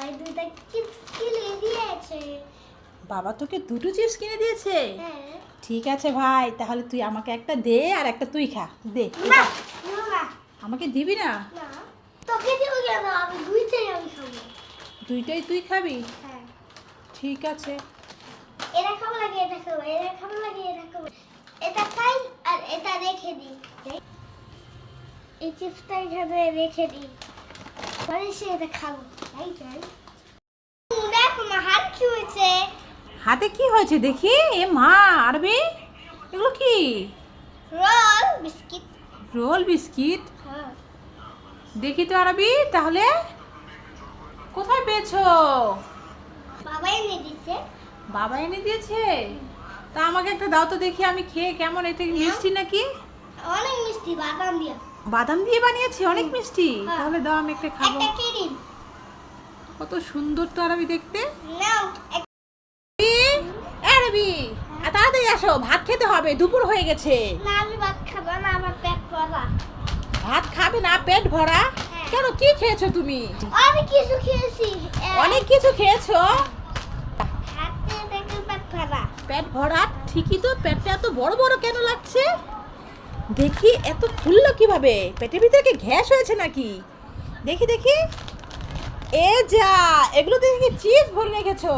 বাবাই দুইটা চিপস কিনে দিয়েছে। বাবা তোকে দুটো চিপস কিনে দিয়েছে? হ্যাঁ। ঠিক আছে ভাই তাহলে তুই আমাকে একটা দে আর একটা তুই খা। দে আমাকে দিবি না? তোকে দিব কেন? আমি দুইটাই আমি খাব। দুইটাই তুই খাবি? হ্যাঁ। ঠিক আছে। এটা খাব লাগে এটা খাব? এটা খাব লাগে এটা খাব? এটা খাই আর এটা রেখে দিই। এই চিপসটা এখানে রেখে দিই। পরে সে এটা খাব। হাত কি হয়েছে দেখি? এ মা আরবি? এগুলো কি? রোল বিস্কিট রোল বিস্কিট হ্যাঁ। দেখি তো আরবি তাহলে। কোথায় পেয়েছ? বাবা এনে দিয়েছে। বাবা এনে দিয়েছে? তা আমাকে একটা দাও তো দেখি আমি খেয়ে কেমন? এটা কি মিষ্টি নাকি? অনেক মিষ্টি বাদাম দিয়া। বাদাম দিয়ে বানিয়েছি অনেক মিষ্টি। হ্যাঁ। তাহলে দাও আমি একটা খাব। একটা কিরিম কত সুন্দর তো আরবি দেখতে। আরবি তাড়াতাড়ি আসো ভাত খেতে হবে দুপুর হয়ে গেছে। না আমি ভাত খাব না আমার পেট ভরা। ভাত খাবে না পেট ভরা? হ্যাঁ। কেন কি খেয়েছো তুমি? অনেক কিছু খেয়েছি। অনেক কিছু খেয়েছো? পেট ভরা। পেট ভরা ঠিকই তো পেটটা এত বড় বড় কেন লাগছে? দেখি এত ফুললো কীভাবে? পেটের ভিতরে কি গ্যাস হয়েছে নাকি? দেখি দেখি। এ যা এগুলো দেখি চিপস ভরে রেখেছো?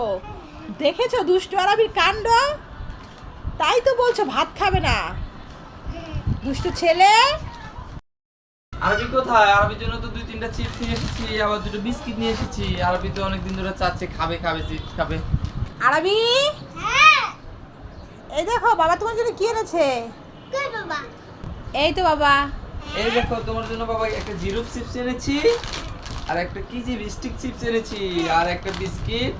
দেখেছ দুষ্টু আরবির কাণ্ড? তাই তো বলছো ভাত খাবে না। দুষ্টু ছেলে? আরবি কোথায়? আরবির জন্য তো দুই তিনটা চিপস নিয়ে এসেছি আবার দুটো বিস্কিট নিয়ে এসেছি। আরবি তো অনেকদিন ধরে চাচ্ছে খাবে খাবে চিপস খাবে। আরবি? হ্যাঁ। এই দেখো বাবা তোমার জন্য কি এনেছে? এই তো বাবা। এই দেখো তোমার জন্য বাবা একটা জিরো চিপস এনেছি। আর একটা কি যে স্টিক চিপস এনেছি আর একটা বিস্কিট।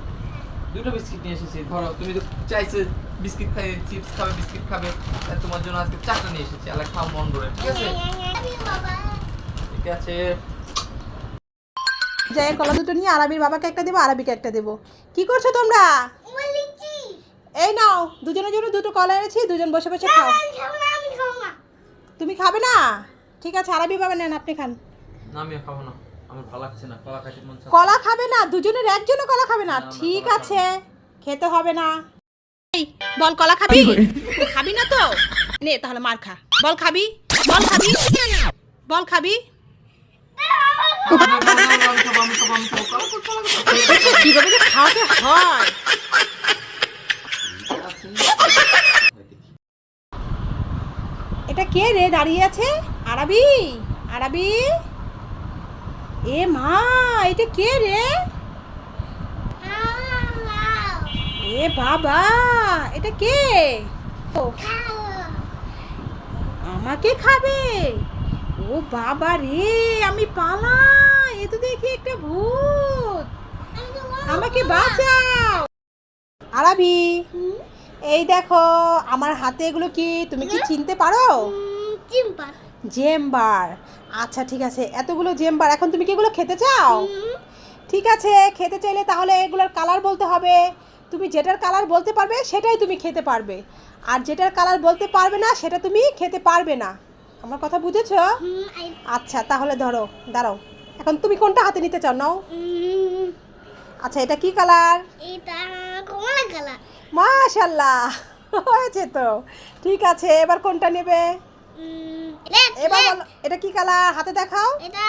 দুটো বিস্কিট নিয়ে এসেছি। ধরো তুমি তো চাইছে বিস্কিট খাই চিপস খাবে বিস্কিট খাবে তাই তোমার জন্য আজকে চারটা নিয়ে এসেছি। আলা খাও মন করে ঠিক আছে? ঠিক আছে। যাই কলা দুটো নিয়ে আরবির বাবাকে একটা দেবো আরবিকে একটা দেবো। কি করছ তোমরা? এই নাও দুজনের জন্য দুটো কলা এনেছি দুজন বসে বসে খাও। আমি আমি তুমি খাবে না? ঠিক আছে আরবি বাবা নেন আপনি খান। না আমিও খাব না। আমার ভালো লাগছে না কলা খাইতে মন কলা খাবে না দুজনের একজনও কলা খাবে না। ঠিক আছে খেতে হবে না। এই বল কলা খাবি? খাবি না তো? নে তাহলে মার খা। বল খাবি? বল খাবি? বল খাবি? কীভাবে খাওয়াতে হয় এটা কে রে দাঁড়িয়ে আছে? আরবি? আরবি? এ মা এটা কে রে? এ বাবা এটা কে? আমাকে খাবে? ও বাবা রে আমি পালাই। এ তো দেখি একটা ভূত। আমাকে বাঁচাও। আরবি এই দেখো আমার হাতে এগুলো কি? তুমি কি চিনতে পারো। জেম্বার। আচ্ছা ঠিক আছে। এতগুলো জেম্বার। এখন তুমি কি এগুলো খেতে চাও? ঠিক আছে খেতে চাইলে তাহলে এগুলোর কালার বলতে হবে। তুমি যেটার কালার বলতে পারবে সেটাই তুমি খেতে পারবে। আর যেটার কালার বলতে পারবে না সেটা তুমি খেতে পারবে না। আমার কথা বুঝেছ? আচ্ছা তাহলে ধরো দাঁড়াও। এখন তুমি কোনটা হাতে নিতে চাও নাও। আচ্ছা এটা কি কালার? এটা কমলা কালার। মাশাল্লাহ হয়েছে তো। ঠিক আছে এবার কোনটা নেবে? এবার বলো এটা কি কালার? হাতে দেখাও। এটা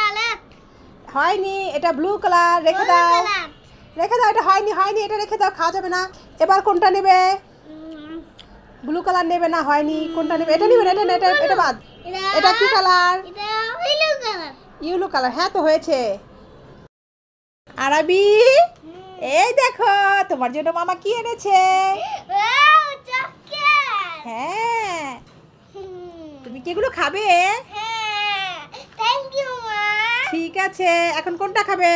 হয়নি এটা ব্লু কালার রেখে দাও। রেখে দাও এটা হয়নি হয়নি এটা রেখে দাও খাওয়া যাবে না। এবার কোনটা নেবে? ব্লু কালার নেবে না হয়নি কোনটা নেবে? এটা নেবে না এটা এটা এটা বাদ। এটা কি কালার ইউলো কালার হ্যাঁ তো হয়েছে। আরবি এই দেখো তোমার জন্য মামা কি এনেছে? হ্যাঁ। এগুলো খাবে? হ্যাঁ ঠিক আছে এখন কোনটা খাবে?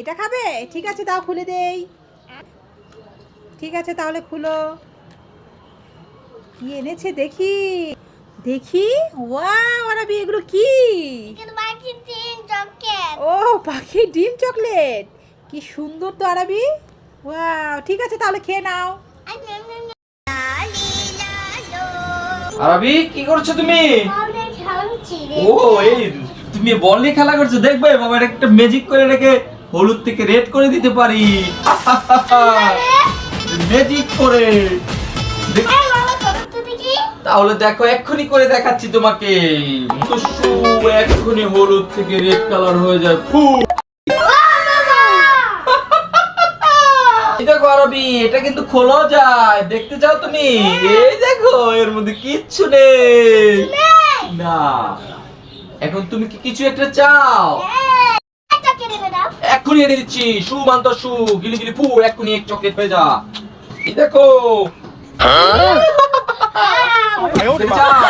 এটা। খাবে? ঠিক আছে তাও খুলে দেই। ঠিক আছে তাহলে খুলো। কি এনেছে দেখি? দেখি? ওয়াও আরবি এগুলো কি? ও পাখি ডিম চকলেট। কি সুন্দর তো আরবি। ওয়াও ঠিক আছে তাহলে খেয়ে নাও। আরবি কি করছ তুমি? ও এই তুমি বল নিয়ে খেলা করছ। দেখবে বাবা একটা ম্যাজিক করে রেখে হলুদ থেকে রেড করে দিতে পারি। ম্যাজিক করে। তাহলে দেখো এক্ষুনি করে দেখাচ্ছি তোমাকে। এক্ষুনি হলুদ থেকে রেড কালার হয়ে যায়। ফু এই দেখো আরবি এটা কিন্তু খোলা যায়। দেখতে চাও তুমি? এই দেখো এর মধ্যে কিচ্ছু নেই। না। এখন তুমি কি কিছু একটা চাও? একটা এক্ষুনি এনে দিচ্ছি। শু মান্ত শু গিলি গিলি ফু এক্ষুনি এক চকলেট পেয়ে যা। এই দেখো। চাও?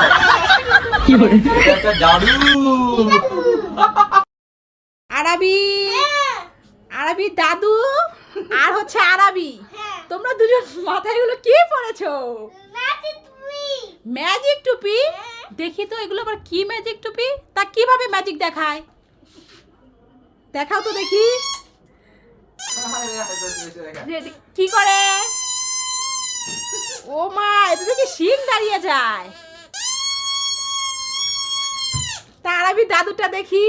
জাদু। আরাবি। আরাবি দাদু আর হচ্ছে আরাবি। হ্যাঁ। তোমরা দুজন মাথায় এগুলো কি পড়েছো? ম্যাজিক টুপি। দেখি তো এগুলো আবার কি ম্যাজিক টুপি? তা কীভাবে ম্যাজিক দেখায়? দেখাও তো দেখি। কি করে? ও মা এটা দেখি শিং দাঁড়িয়ে যায়। তা আরাবি দাদুটা দেখি।